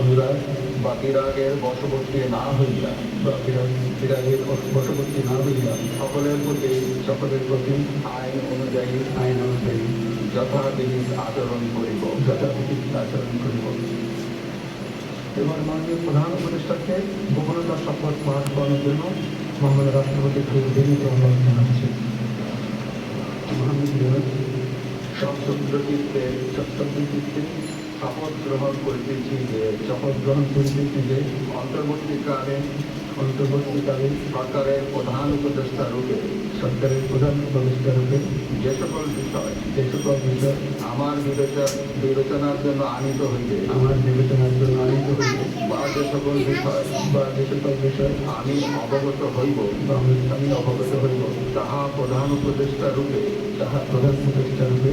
অনুরাগ বা বশবর্তী না হইয়া, বা বিরাগের বশবর্তী না হইয়া সকলের প্রতি সকলের প্রতি আইন অনুযায়ী আইন অনুযায়ী যথাবিহিত আচরণ করিব যথাবিধি আচরণ করিব। এবার মাননীয় প্রধান উপদেষ্টাকে গোপনতার শপথ পাঠ করানোর জন্য মাননীয় রাষ্ট্রপতিকে বিনীত অনুরোধ জানাচ্ছি। মাননীয় সশ্রদ্ধ চিত্তে সপ্তমীতে শপথ গ্রহণ করিতেছি যে শপথ গ্রহণ করিতেছি যে অন্তর্বর্তীকালে অন্তর্বর্তীকালে সরকারের প্রধান উপদেষ্টা রূপে সরকারের প্রধান উপদেষ্টা রূপে যে সকল বিষয় যে সকল বিষয় আমার বিবেচনা বিবেচনার জন্য আনিত হইবে আমার বিবেচনার জন্য আনিত হইবে বা যে সকল বিষয় বা যে সকল বিষয় আমি অবগত হইব বা আমি অবগত হইব তাহা প্রধান উপদেষ্টা রূপে তাহা প্রধান উপদেষ্টা রূপে